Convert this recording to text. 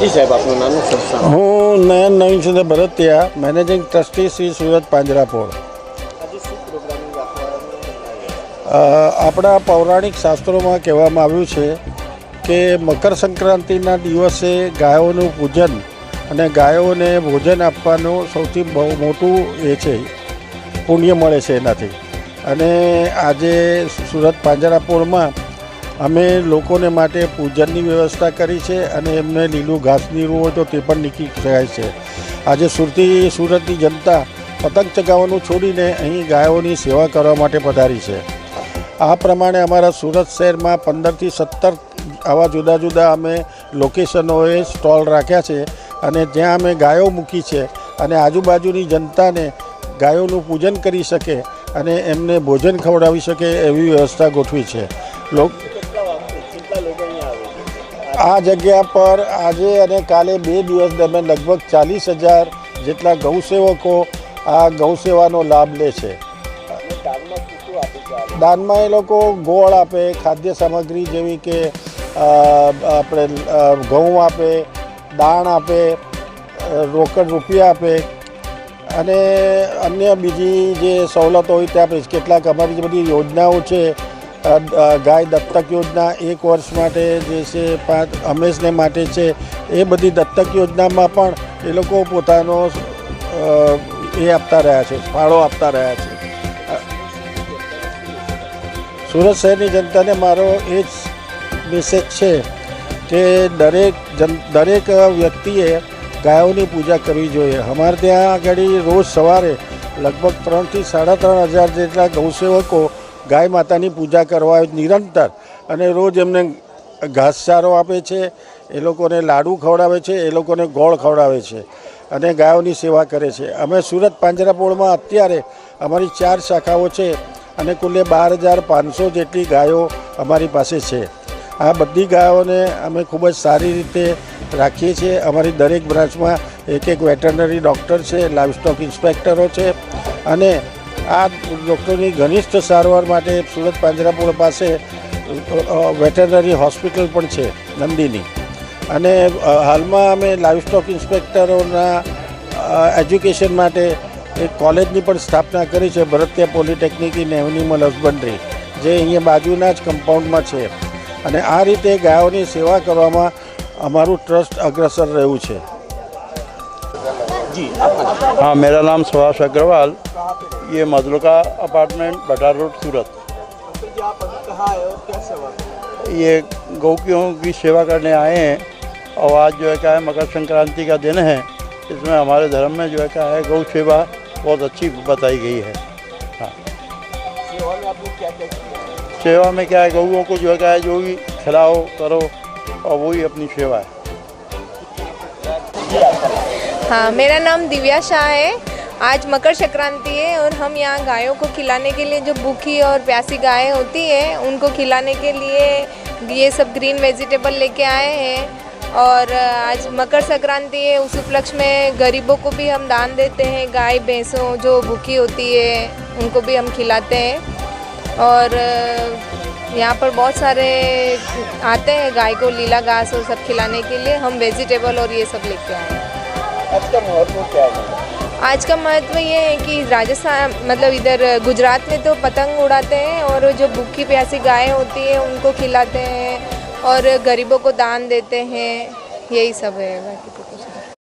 જી સાહેબ, આપનું સરસા હું નયન નવીનચંદ્ર ભરતિયા મેનેજિંગ ટ્રસ્ટી શ્રી સુરત પાંજરાપોળ. આપણા પૌરાણિક શાસ્ત્રોમાં કહેવામાં આવ્યું છે કે મકર સંક્રાંતિના દિવસે ગાયોનું પૂજન અને ગાયોને ભોજન આપવાનું સૌથી બહુ મોટું એ છે, પુણ્ય મળે છે એનાથી. અને આજે સુરત પાંજરાપોળમાં અમે લોકોને માટે પૂજનની વ્યવસ્થા કરી છે અને એમને લીલું ઘાસ નીરવું હોય તો તે પણ નીકળી શકાય છે. આજે સુરતી, સુરતની જનતા પતંગ ચગાવવાનું છોડીને અહીં ગાયોની સેવા કરવા માટે પધારી છે. આ પ્રમાણે અમારા સુરત શહેરમાં પંદરથી સત્તર આવા જુદા જુદા અમે લોકેશનોએ સ્ટોલ રાખ્યા છે અને ત્યાં અમે ગાયો મૂકી છે અને આજુબાજુની જનતાને ગાયોનું પૂજન કરી શકે અને એમને ભોજન ખવડાવી શકે એવી વ્યવસ્થા ગોઠવી છે. લોક આ જગ્યા પર આજે અને કાલે બે દિવસ દરમિયાન લગભગ ચાલીસ હજાર જેટલા ગૌસેવકો આ ગૌસેવાનો લાભ લે છે. દાનમાં એ લોકો ગોળ આપે, ખાદ્ય સામગ્રી જેવી કે આપણે ઘઉં આપે, દાણ આપે રોકડ રૂપિયા આપે અને અન્ય બીજી જે સવલતો હોય તે આપે છે કેટલાક અમારી જે બધી યોજનાઓ છે ગાય દત્તક યોજના એક વર્ષ માટે જે છે, પાંચ હંમેશને માટે છે, એ બધી દત્તક યોજનામાં પણ એ લોકો પોતાનો એ આપતા રહ્યા છે, ફાળો આપતા રહ્યા છે. સુરત શહેરની જનતાને મારો એ જ મેસેજ છે કે દરેક જન, દરેક વ્યક્તિએ ગાયોની પૂજા કરવી જોઈએ. અમારે ત્યાં આગળ રોજ સવારે લગભગ ત્રણથી સાડા ત્રણ હજાર જેટલા ગૌસેવકો ગાય માતાની પૂજા કરવા નિરંતર અને રોજ એમને ઘાસચારો આપે છે, એ લોકોને લાડુ ખવડાવે છે, એ લોકોને ગોળ ખવડાવે છે અને ગાયોની સેવા કરે છે. અમે સુરત પાંજરાપોળમાં અત્યારે અમારી ચાર શાખાઓ છે અને કુલે બાર હજાર પાંચસો જેટલી ગાયો અમારી પાસે છે. આ બધી ગાયોને અમે ખૂબ જ સારી રીતે રાખીએ છીએ. અમારી દરેક બ્રાન્ચમાં એક એક વેટરનરી ડૉક્ટર છે લાઇવસ્ટોક ઇન્સ્પેક્ટરો છે અને આ ડૉક્ટરની ઘનિષ્ઠ સારવાર માટે સુરત પાંજરાપુર પાસે વેટરનરી હોસ્પિટલ પણ છે, નંદીની. અને હાલમાં અમે લાઇવસ્ટોક ઇન્સ્પેક્ટરોના એજ્યુકેશન માટે એક કોલેજની પણ સ્થાપના કરી છે, Bharatiya polytechnic in animal husbandry, જે અહીંયા બાજુના જ કમ્પાઉન્ડમાં છે. અને આ રીતે ગાયોની સેવા કરવામાં અમારું ટ્રસ્ટ અગ્રસર રહ્યું છે. હા, મેરા નામ સુભાષ અગ્રવાલ. ये मजलुका अपार्टमेंट, बटार रोड, सूरत। ये गौकियों की सेवा करने आए हैं और आज जो है क्या है, मकर संक्रांति का दिन है। इसमें हमारे धर्म में जो है क्या है, गौ सेवा बहुत अच्छी बताई गई है। हाँ। सेवा में क्या है, गऊओं को जो है क्या है, जो भी खिलाओ, करो और वही अपनी सेवा है। हाँ मेरा नाम दिव्या शाह है। आज मकर संक्रांति है और हम यहाँ गायों को खिलाने के लिए जो भूखी और प्यासी गायें होती है, उनको खिलाने के लिए ये सब ग्रीन वेजिटेबल लेके आए हैं। और आज मकर संक्रांति है, उस उपलक्ष्य में गरीबों को भी हम दान देते हैं, गाय, भैंसों जो भूखी होती है, उनको भी हम खिलाते हैं। और यहाँ पर बहुत सारे आते हैं गाय को लीला घास और सब खिलाने के लिए, हम वेजिटेबल और ये सब लेके आए हैं। क्या है? आज का महत्व ये है कि राजस्थान मतलब इधर गुजरात में तो पतंग उड़ाते हैं और जो भूखी प्यासी गायें होती है, उनको खिलाते हैं और गरीबों को दान देते हैं। यही सब है बाकी तो कुछ